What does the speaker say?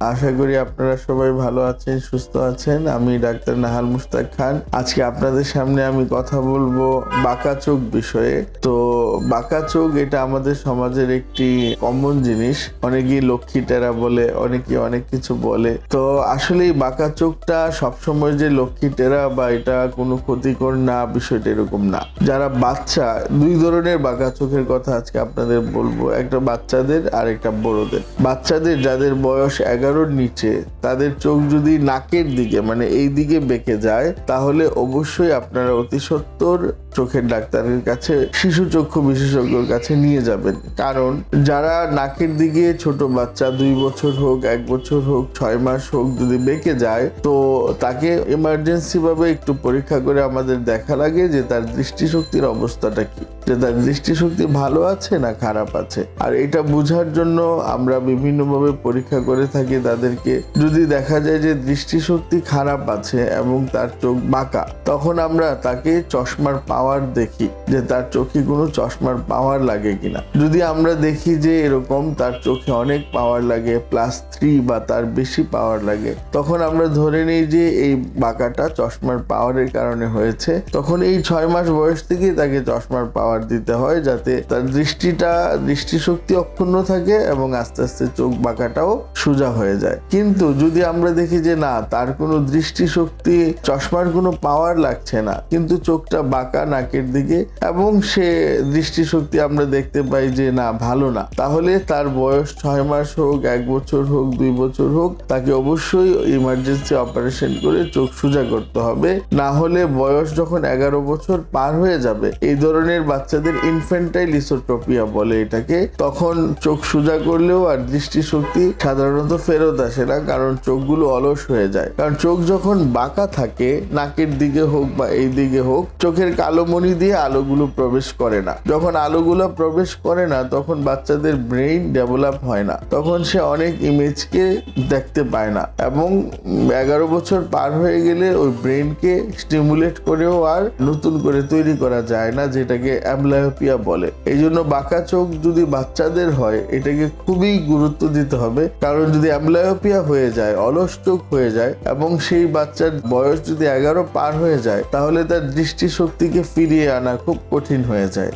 আশা করি আপনারা সবাই ভালো আছেন, সুস্থ আছেন। আমি ডাক্তার নাহাল মুস্তাক খান। আজকে আপনাদের সামনে আমি কথা বলব বাঁকা চোখ বিষয়ে। তো বাঁকা চোখ এটা আমাদের সমাজের একটি কমন জিনিস। অনেকেই লক্ষ্মী টেরা বলে অনেকে অনেক কিছু বলে। তো আসলে এই বাঁকা চোখটা সবসময় যে লক্ষ্মী টেরা বা এটা কোনো ক্ষতিকর না, বিষয়টা এরকম না। যারা বাচ্চা, দুই ধরনের বাঁকা চোখের কথা আজকে আপনাদের বলব। একটা বাচ্চাদের আর একটা বড়দের। বাচ্চাদের যাদের বয়স এগারোর নিচে, তাদের চোখ যদি নাকের দিকে মানে এই দিকে বেঁকে যায়, তাহলে অবশ্যই আপনারা অতি সত্বর চোখের ডাক্তারের কাছে, শিশু চক্ষু বিশেষজ্ঞর কাছে নিয়ে যাবেন। কারণ যারা নাকের দিকে ছোট বাচ্চা, দুই বছর হোক, এক বছর হোক, ছয় মাস হোক যদি বেঁকে যায়, তো তাকে এমার্জেন্সি ভাবে একটু পরীক্ষা করে আমাদের দেখা লাগে যে তার দৃষ্টিশক্তির অবস্থাটা কি। যে তার দৃষ্টিশক্তি ভালো আছে না খারাপ আছে? আর এটা বোঝার জন্য আমরা বিভিন্নভাবে পরীক্ষা করে থাকি তাদেরকে। যদি দেখা যায় যে দৃষ্টিশক্তি খারাপ আছে এবং তার চোখ বাঁকা, তখন আমরা তাকে চশমার পাওয়ার দেখি যে তার চোখে কোনো চশমার পাওয়ার লাগে কিনা। যদি আমরা দেখি যে এরকম তার চোখে অনেক পাওয়ার লাগে প্লাস থ্রি বা তার বেশি পাওয়ার লাগে, তখন আমরা ধরে নিই যে এই বাঁকাটা চশমার পাওয়ারের কারণে হয়েছে, তখন এই ছয় মাস বয়স থেকেই তাকে চশমার পাওয়ার দিতে হয় যাতে তার দৃষ্টিটা, দৃষ্টিশক্তি অক্ষুণ্ণ থাকে এবং আস্তে আস্তে চোখ বাঁকাটাও সোজা হয়ে যায়। কিন্তু যদি আমরা দেখি যে না, তার কোনো দৃষ্টিশক্তি, চশমার কোনো পাওয়ার লাগছে না, কিন্তু চোখটা বাঁকা নাকের দিকে এবং সে দৃষ্টিশক্তি আমরা দেখতে পাই যে না, ভালো না, তাহলে তার বয়স ছয় মাস হোক, এক বছর হোক, দুই বছর হোক, তাকে অবশ্যই ইমার্জেন্সি অপারেশন করে চোখ সোজা করতে হবে। না হলে বয়স যখন এগারো বছর পার হয়ে যাবে, এই ধরনের বাচ্চাদের ইনফেন্টাইল ইসোট্রপিয়া বলে এটাকে। তখন চোখ সোজা করলেও আর দৃষ্টিশক্তি সাধারণত ফেরত আসে না, কারণ চোখগুলো অলস হয়ে যায়। কারণ চোখ যখন বাঁকা থাকে, নাকের দিকে হোক বা এই দিকে হোক, চোখের কালো মণি দিয়ে আলোগুলো প্রবেশ করে না। যখন আলোগুলো প্রবেশ করে না, তখন বাচ্চাদের ব্রেইন ডেভেলপ হয় না। তখন সে অনেক ইমেজকে দেখতে পায় না। এবং এগারো বছর পার হয়ে গেলে ওই ব্রেনকে স্টিমুলেট করেও আর নতুন করে তৈরি করা যায় না, যেটাকে অ্যামলায়োপিয়া বলে। এই জন্য বাঁকা চোখ যদি বাচ্চাদের হয়, এটাকে খুবই গুরুত্ব দিতে হবে। কারণ যদি অ্যামলায়োপিয়া হয়ে যায়, অলস চোখ হয়ে যায়, এবং সেই বাচ্চার বয়স যদি এগারো পার হয়ে যায়, তাহলে তার দৃষ্টিশক্তিকে ফিরিয়ে আনা খুব কঠিন হয়ে যায়।